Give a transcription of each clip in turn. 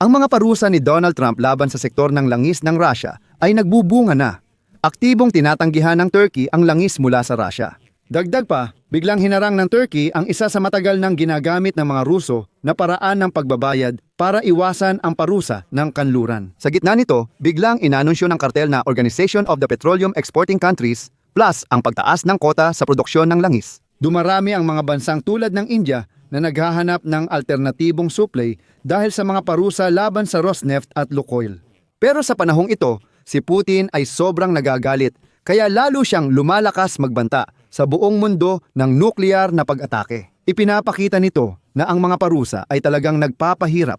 Ang mga parusa ni Donald Trump laban sa sektor ng langis ng Russia ay nagbubunga na. Aktibong tinatanggihan ng Turkey ang langis mula sa Russia. Dagdag pa, biglang hinarang ng Turkey ang isa sa matagal nang ginagamit ng mga Ruso na paraan ng pagbabayad para iwasan ang parusa ng kanluran. Sa gitna nito, biglang inanunsyo ng kartel na Organization of the Petroleum Exporting Countries plus ang pagtaas ng kota sa produksyon ng langis. Dumarami ang mga bansang tulad ng India na naghahanap ng alternatibong supply dahil sa mga parusa laban sa Rosneft at Lukoil. Pero sa panahong ito, si Putin ay sobrang nagagalit kaya lalo siyang lumalakas magbanta sa buong mundo ng nuklear na pag-atake. Ipinapakita nito na ang mga parusa ay talagang nagpapahirap.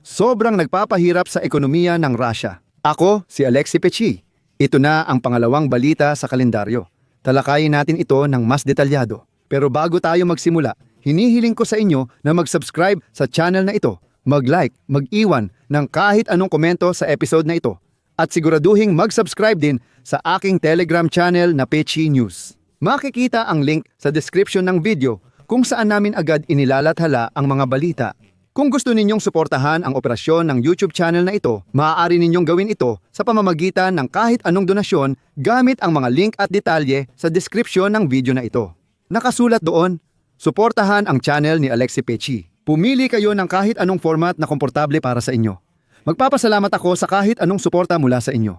Sobrang nagpapahirap sa ekonomiya ng Russia. Ako, si Alexi Pechi. Ito na ang pangalawang balita sa kalendaryo. Talakayin natin ito ng mas detalyado. Pero bago tayo magsimula, hinihiling ko sa inyo na mag-subscribe sa channel na ito, mag-like, mag-iwan ng kahit anong komento sa episode na ito, at siguraduhing mag-subscribe din sa aking Telegram channel na Pechi News. Makikita ang link sa description ng video kung saan namin agad inilalathala ang mga balita. Kung gusto ninyong suportahan ang operasyon ng YouTube channel na ito, maaari ninyong gawin ito sa pamamagitan ng kahit anong donasyon gamit ang mga link at detalye sa description ng video na ito. Nakasulat doon, suportahan ang channel ni Alexi Pechi. Pumili kayo ng kahit anong format na komportable para sa inyo. Magpapasalamat ako sa kahit anong suporta mula sa inyo.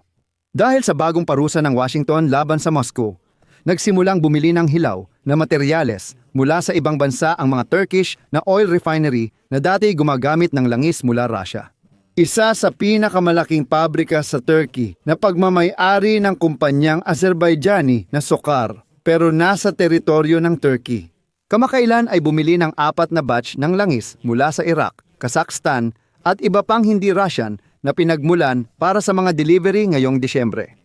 Dahil sa bagong parusa ng Washington laban sa Moscow, nagsimulang bumili ng hilaw na materyales mula sa ibang bansa ang mga Turkish na oil refinery na dati gumagamit ng langis mula Russia. Isa sa pinakamalaking pabrika sa Turkey na pagmamayari ng kumpanyang Azerbaijani na Sokar pero nasa teritoryo ng Turkey. Kamakailan ay bumili ng apat na batch ng langis mula sa Iraq, Kazakhstan at iba pang hindi Russian na pinagmulan para sa mga delivery ngayong Disyembre.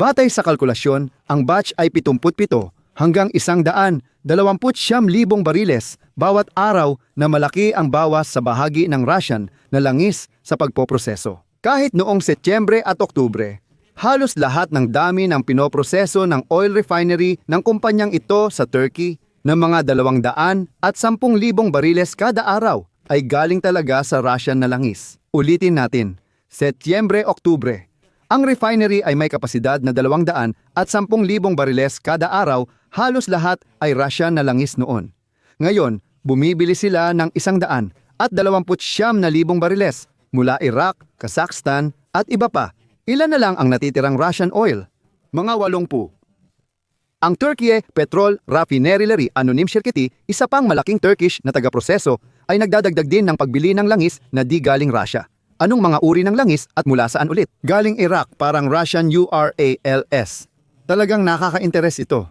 Batay sa kalkulasyon, ang batch ay 77 hanggang 100, 29,000 bariles bawat araw na malaki ang bawas sa bahagi ng Russian na langis sa pagpoproseso. Kahit noong Setyembre at Oktubre, halos lahat ng dami ng pinoproseso ng oil refinery ng kumpanyang ito sa Turkey ng mga 200 at 10,000 bariles kada araw ay galing talaga sa Russian na langis. Ulitin natin, Setyembre-Oktubre, ang refinery ay may kapasidad na 200 at 10,000 bariles kada araw, halos lahat ay Russian na langis noon. Ngayon, bumibili sila ng 100 at 29,000 bariles mula Iraq, Kazakhstan at iba pa. Ilan na lang ang natitirang Russian oil? Mga 80. Ang Turkey Petrol Raffinery Anonim Şirketi, isa pang malaking Turkish na taga-proseso, ay nagdadagdag din ng pagbili ng langis na di galing Russia. Anong mga uri ng langis at mula saan ulit? Galing Iraq, parang Russian URALS. Talagang nakaka-interes ito.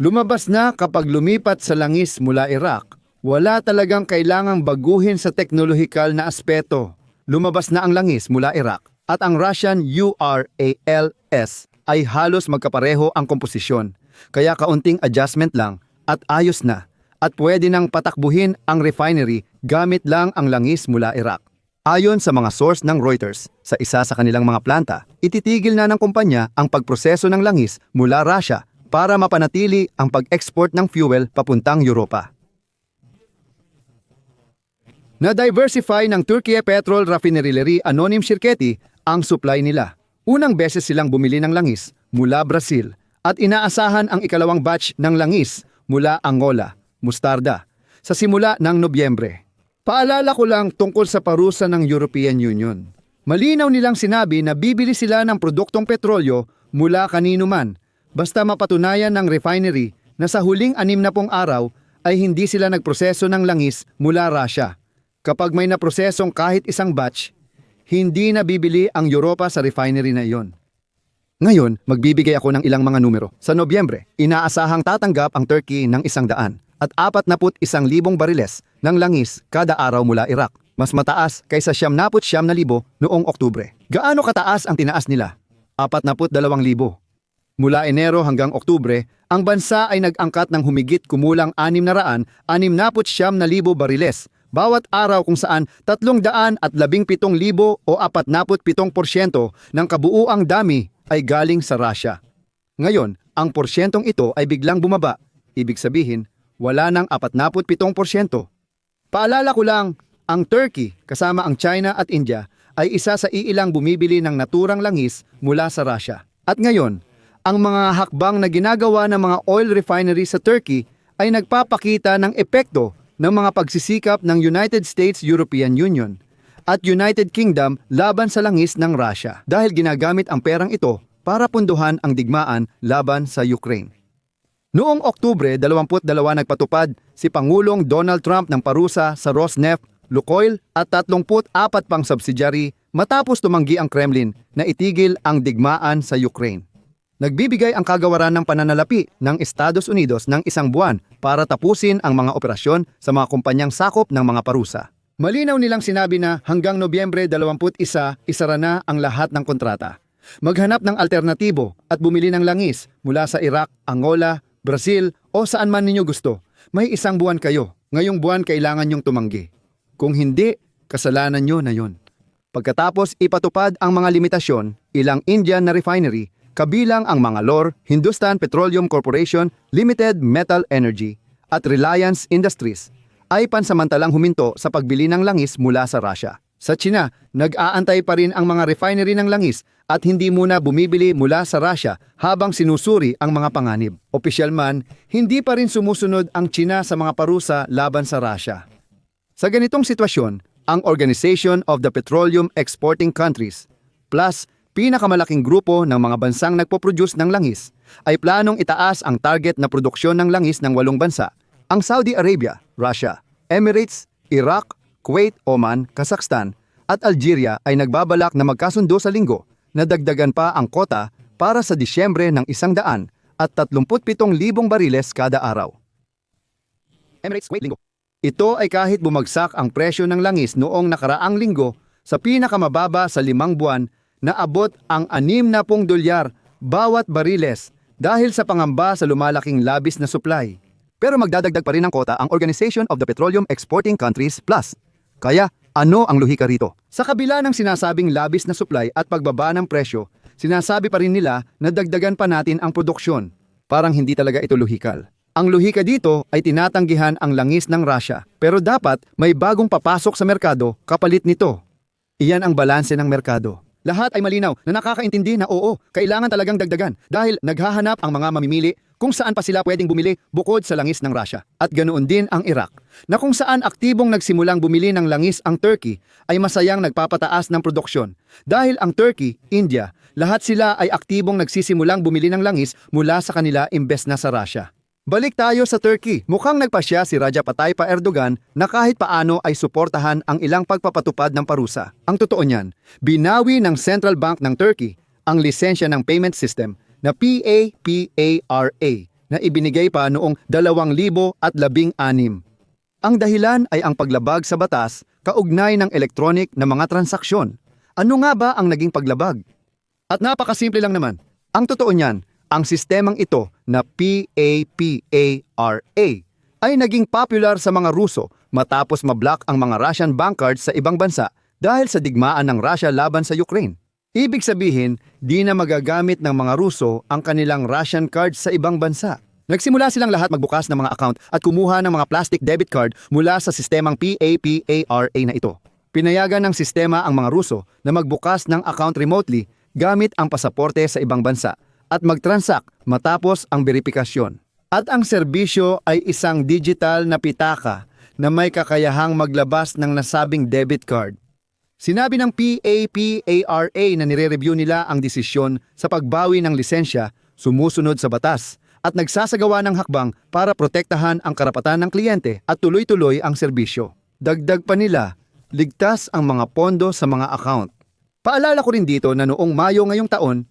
Lumabas na kapag lumipat sa langis mula Iraq, wala talagang kailangang baguhin sa teknolohikal na aspeto. Lumabas na ang langis mula Iraq at ang Russian URALS ay halos magkapareho ang komposisyon. Kaya kaunting adjustment lang at ayos na at pwede nang patakbuhin ang refinery gamit lang ang langis mula Iraq. Ayon sa mga source ng Reuters, sa isa sa kanilang mga planta, ititigil na ng kumpanya ang pagproseso ng langis mula Russia para mapanatili ang pag-export ng fuel papuntang Europa. Na-diversify ng Turkey Petrol Raffinery Anonim Şirketi ang supply nila. Unang beses silang bumili ng langis mula Brazil at inaasahan ang ikalawang batch ng langis mula Angola, Mustarda, sa simula ng Nobyembre. Paalala ko lang tungkol sa parusa ng European Union. Malinaw nilang sinabi na bibili sila ng produktong petrolyo mula kanino man, basta mapatunayan ng refinery na sa huling anim na pong araw ay hindi sila nagproseso ng langis mula Russia. Kapag may naprosesong kahit isang batch, hindi na bibili ang Europa sa refinery na iyon. Ngayon, magbibigay ako ng ilang mga numero. Sa Nobyembre, inaasahang tatanggap ang Turkey ng isang daan at apat na put isang libong bariles ng langis kada araw mula Iraq. Mas mataas kaysa siyam naput siyam na libo noong Oktubre. Gaano kataas ang tinaas nila? Apat na put dalawang libo. Mula Enero hanggang Oktubre, ang bansa ay nag-angkat ng humigit kumulang anim na raan, anim naput siyam na libo bariles bawat araw kung saan 317,000 o 47% ng kabuuang dami ay galing sa Russia. Ngayon, ang porsyentong ito ay biglang bumaba. Ibig sabihin, wala nang 47%. Paalala ko lang, Ang Turkey, kasama ang China at India, ay isa sa iilang bumibili ng naturang langis mula sa Russia. At ngayon, ang mga hakbang na ginagawa ng mga oil refinery sa Turkey ay nagpapakita ng epekto ng mga pagsisikap ng United States European Union at United Kingdom laban sa langis ng Russia dahil ginagamit ang perang ito para punduhan ang digmaan laban sa Ukraine. Noong Oktubre 22 nagpatupad si Pangulong Donald Trump ng parusa sa Rosneft, Lukoil at 34 pang subsidiary matapos tumanggi ang Kremlin na itigil ang digmaan sa Ukraine. Nagbibigay ang kagawaran ng pananalapi ng Estados Unidos ng isang buwan para tapusin ang mga operasyon sa mga kumpanyang sakop ng mga parusa. Malinaw nilang sinabi na hanggang Nobyembre 21, isara na ang lahat ng kontrata. Maghanap ng alternatibo at bumili ng langis mula sa Iraq, Angola, Brazil o saan man ninyo gusto. May isang buwan kayo. Ngayong buwan kailangan nyong tumanggi. Kung hindi, kasalanan nyo na yon. Pagkatapos ipatupad ang mga limitasyon, ilang Indian na refinery, kabilang ang mga LOR, Hindustan Petroleum Corporation, Limited Metal Energy, at Reliance Industries, ay pansamantalang huminto sa pagbili ng langis mula sa Russia. Sa China, nag-aantay pa rin ang mga refinery ng langis at hindi muna bumibili mula sa Russia habang sinusuri ang mga panganib. Opisyal man, hindi pa rin sumusunod ang China sa mga parusa laban sa Russia. Sa ganitong sitwasyon, ang Organization of the Petroleum Exporting Countries, plus pinakamalaking grupo ng mga bansang nagpo-produce ng langis, ay planong itaas ang target na produksyon ng langis ng walong bansa, ang Saudi Arabia, Russia, Emirates, Iraq, Kuwait, Oman, Kazakhstan at Algeria ay nagbabalak na magkasundo sa linggo na dagdagan pa ang kota para sa Disyembre ng isang daan at 37,000 bariles kada araw. Emirates Kuwait Linggo ito ay kahit bumagsak ang presyo ng langis noong nakaraang linggo sa pinakamababa sa limang buwan na abot ang 60 dolyar bawat bariles dahil sa pangamba sa lumalaking labis na supply. Pero magdadagdag pa rin ng kota ang Organization of the Petroleum Exporting Countries Plus. Kaya ano ang luhika rito? Sa kabila ng sinasabing labis na supply at pagbaba ng presyo, sinasabi pa rin nila na dagdagan pa natin ang produksyon. Parang hindi talaga ito luhikal. Ang luhika dito ay tinatanggihan ang langis ng Russia, pero dapat may bagong papasok sa merkado kapalit nito. Iyan ang balanse ng merkado. Lahat ay malinaw na nakakaintindi na oo, kailangan talagang dagdagan dahil naghahanap ang mga mamimili kung saan pa sila pwedeng bumili bukod sa langis ng Russia. At ganoon din ang Iraq, na kung saan aktibong nagsimulang bumili ng langis ang Turkey ay masayang nagpapataas ng produksyon. Dahil ang Turkey, India, lahat sila ay aktibong nagsisimulang bumili ng langis mula sa kanila imbes na sa Russia. Balik tayo sa Turkey. Mukhang nagpasya si Raja Pataypa Erdogan na kahit paano ay suportahan ang ilang pagpapatupad ng parusa. Ang totoo niyan, binawi ng Central Bank ng Turkey ang lisensya ng payment system na PAPARA na ibinigay pa noong 2016. Ang dahilan ay ang paglabag sa batas kaugnay ng electronic na mga transaksyon. Ano nga ba ang naging paglabag? At napakasimple lang naman. Ang totoo niyan, ang sistemang ito na PAPARA ay naging popular sa mga Ruso matapos mablock ang mga Russian bank cards sa ibang bansa dahil sa digmaan ng Russia laban sa Ukraine. Ibig sabihin, di na magagamit ng mga Ruso ang kanilang Russian cards sa ibang bansa. Nagsimula silang lahat magbukas ng mga account at kumuha ng mga plastic debit card mula sa sistemang PAPARA na ito. Pinayagan ng sistema ang mga Ruso na magbukas ng account remotely gamit ang pasaporte sa ibang bansa at mag-transact matapos ang verifikasyon. At ang serbisyo ay isang digital na pitaka na may kakayahang maglabas ng nasabing debit card. Sinabi ng PAPARA na nire-review nila ang desisyon sa pagbawi ng lisensya sumusunod sa batas at nagsasagawa ng hakbang para protektahan ang karapatan ng kliyente at tuloy-tuloy ang serbisyo. Dagdag pa nila, ligtas ang mga pondo sa mga account. Paalala ko rin dito na noong Mayo ngayong taon,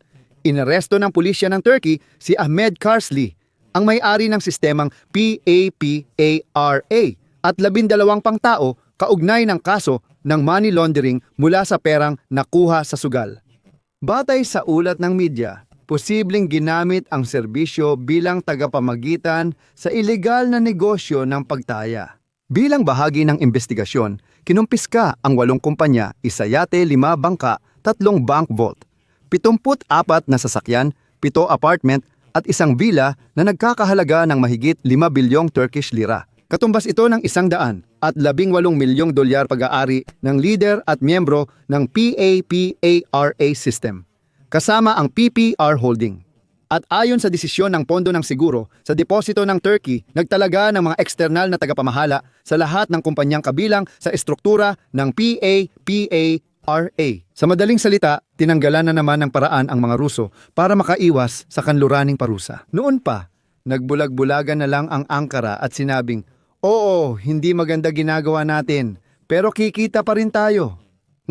Inaresto ng pulisya ng Turkey si Ahmed Karsli, ang may-ari ng sistemang PAPARA at labindalawang pang tao kaugnay ng kaso ng money laundering mula sa perang nakuha sa sugal. Batay sa ulat ng media, posibleng ginamit ang serbisyo bilang tagapamagitan sa ilegal na negosyo ng pagtaya. Bilang bahagi ng investigasyon, kinumpiska ang walong kumpanya, isa yate, lima bangka, tatlong bank vault 74 na sasakyan, 7 apartment at isang villa na nagkakahalaga ng mahigit 5 bilyong Turkish lira. Katumbas ito ng isang daan at labing walong milyong dolyar pag-aari ng leader at miyembro ng PAPARA system, kasama ang PPR Holding. At ayon sa desisyon ng Pondo ng Siguro sa deposito ng Turkey, nagtalaga ng mga eksternal na tagapamahala sa lahat ng kumpanyang kabilang sa estruktura ng PAPARA. Sa madaling salita, tinanggalan na naman ng paraan ang mga Ruso para makaiwas sa kanluraning parusa. Noon pa, nagbulag-bulagan na lang ang Ankara at sinabing, Oo, hindi maganda ginagawa natin, pero kikita pa rin tayo.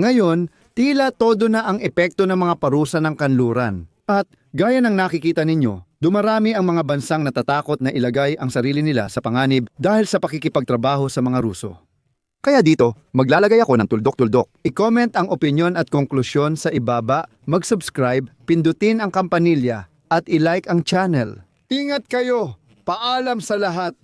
Ngayon, tila todo na ang epekto ng mga parusa ng kanluran. At gaya ng nakikita ninyo, dumarami ang mga bansang natatakot na ilagay ang sarili nila sa panganib dahil sa pakikipagtrabaho sa mga Ruso. Kaya dito, maglalagay ako ng tuldok-tuldok. I-comment ang opinion at konklusyon sa ibaba, mag-subscribe, pindutin ang kampanilya, at i-like ang channel. Ingat kayo! Paalam sa lahat!